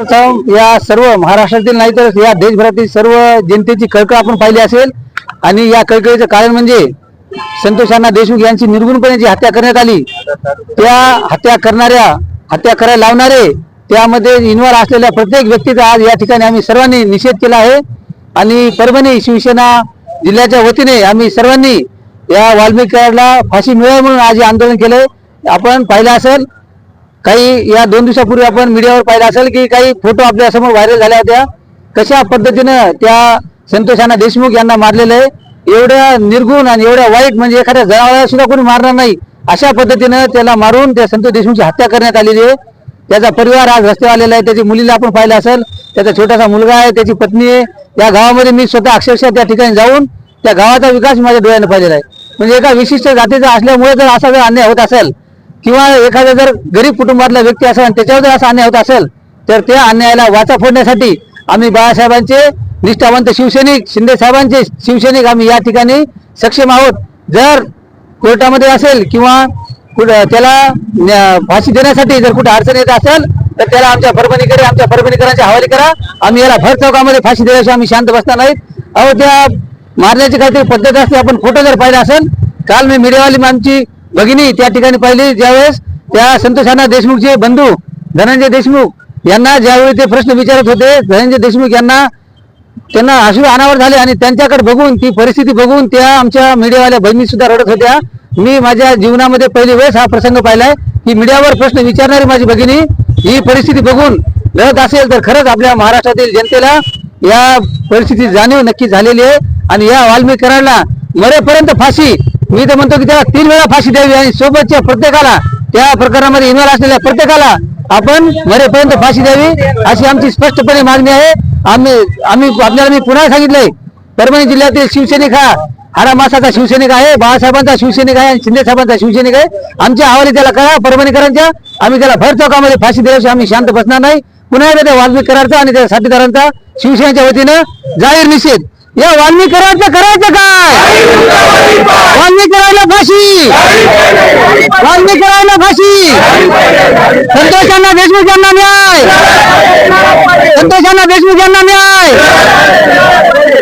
या सर्व महाराष्ट्रातील नाही तर या देशभरातील सर्व जनतेची कळकळ आपण पाहिली असेल. आणि या कळकळीचं कारण म्हणजे संतोष अण्णा देशमुख यांची निर्गुणपणे जी हत्या करण्यात आली त्या हत्या करणाऱ्या हत्या करायला लावणारे त्यामध्ये इन्व्हॉल्व असलेल्या प्रत्येक व्यक्तीचा आज या ठिकाणी आम्ही सर्वांनी निषेध केला आहे. आणि परभणी शिवसेना जिल्ह्याच्या वतीने आम्ही सर्वांनी या वाल्मिकाला फाशी मिळावी म्हणून आज हे आंदोलन केलंय. आपण पाहिलं असेल काही या दोन दिवसापूर्वी आपण मीडियावर पाहिलं असेल की काही फोटो आपल्यासमोर व्हायरल झाल्या होत्या. कशा पद्धतीनं त्या संतोषाना देशमुख यांना मारलेलं आहे? एवढ्या निर्गुण आणि एवढ्या वाईट म्हणजे एखाद्या जनावराला सुद्धा कोणी मारणार नाही. अशा पद्धतीनं त्याला मारून त्या संतोष देशमुखची हत्या करण्यात आलेली आहे. त्याचा परिवार आज रस्त्यावर आलेला आहे. त्याची मुलीला आपण पाहिलं असेल. त्याचा छोटासा मुलगा आहे. त्याची पत्नी आहे. या गावामध्ये मी स्वतः अक्षरशः त्या ठिकाणी जाऊन त्या गावाचा विकास माझ्या डोळ्याने पाहिलेला आहे. म्हणजे एका विशिष्ट जातीचा असल्यामुळे जर असा जर अन्याय होत असेल किंवा एखादा जर गरीब कुटुंबातला व्यक्ती असेल आणि त्याच्यावर जर असा अन्याय होत असेल तर त्या अन्यायाला वाचा फोडण्यासाठी आम्ही बाळासाहेबांचे निष्ठावंत शिवसैनिक शिंदे साहेबांचे शिवसैनिक आम्ही या ठिकाणी सक्षम आहोत. जर कोर्टामध्ये असेल किंवा कुठं त्याला फाशी देण्यासाठी जर कुठे अडचण येत असेल तर त्याला आमच्या परभणीकडे आमच्या परभणीकरांच्या हवाली करा. आम्ही याला भर चौकामध्ये फाशी दिल्याशिवाय आम्ही शांत बसणार नाहीत. अहो त्या मारण्याची काहीतरी पद्धत असते आपण फोटो जर पाहिला असेल काल मी मीडियावाली आमची भगिनी त्या ठिकाणी पाहिली ज्यावेळेस त्या संतोषांना देशमुखचे बंधू धनंजय देशमुख यांना ज्यावेळी ते प्रश्न विचारत होते धनंजय देशमुख यांना त्यांना हसू अनावर झाले आणि त्यांच्याकडे बघून ती परिस्थिती बघून त्या आमच्या मीडियावाल्या बहिणी सुद्धा रडत होत्या. मी माझ्या जीवनामध्ये पहिली वेळेस हा प्रसंग पाहिलाय की मीडियावर प्रश्न विचारणारी माझी भगिनी ही परिस्थिती बघून रडत असेल तर खरंच आपल्या महाराष्ट्रातील जनतेला या परिस्थितीची जाणीव नक्की झालेली आहे. आणि या वाल्मीकरांना मरेपर्यंत फाशी. मी तर म्हणतो की त्याला तीन वेळा फाशी द्यावी आणि सोबतच्या प्रत्येकाला त्या प्रकरणामध्ये इन्व्हॉल्व असलेल्या प्रत्येकाला आपण मरेपर्यंत फाशी द्यावी अशी आमची स्पष्टपणे मागणी आहे. आम्ही आम्ही आपल्याला मी पुन्हा सांगितलंय परभणी जिल्ह्यातील शिवसैनिक हा हाडा मासाचा शिवसैनिक आहे बाळासाहेबांचा शिवसैनिक आहे आणि शिंदे साहेबांचा शिवसैनिक आहे. आमच्या आवाली त्याला करा परभणीकरांच्या. आम्ही त्याला भर चौकामध्ये फाशी दिल्याशी आम्ही शांत बसणार नाही. पुन्हा एकदा त्या वाल्मिक करारचा आणि त्या साथीदारांचा शिवसेनेच्या वतीनं जाहीर निषेध. या वाल्मिक करायचं करायचं काय? वाल्मिक करायला फाशी. वाल्मिक करायला फाशी. संतोषांना देशमुख यांना न्याय. संतोषांना देशमुख यांना न्याय.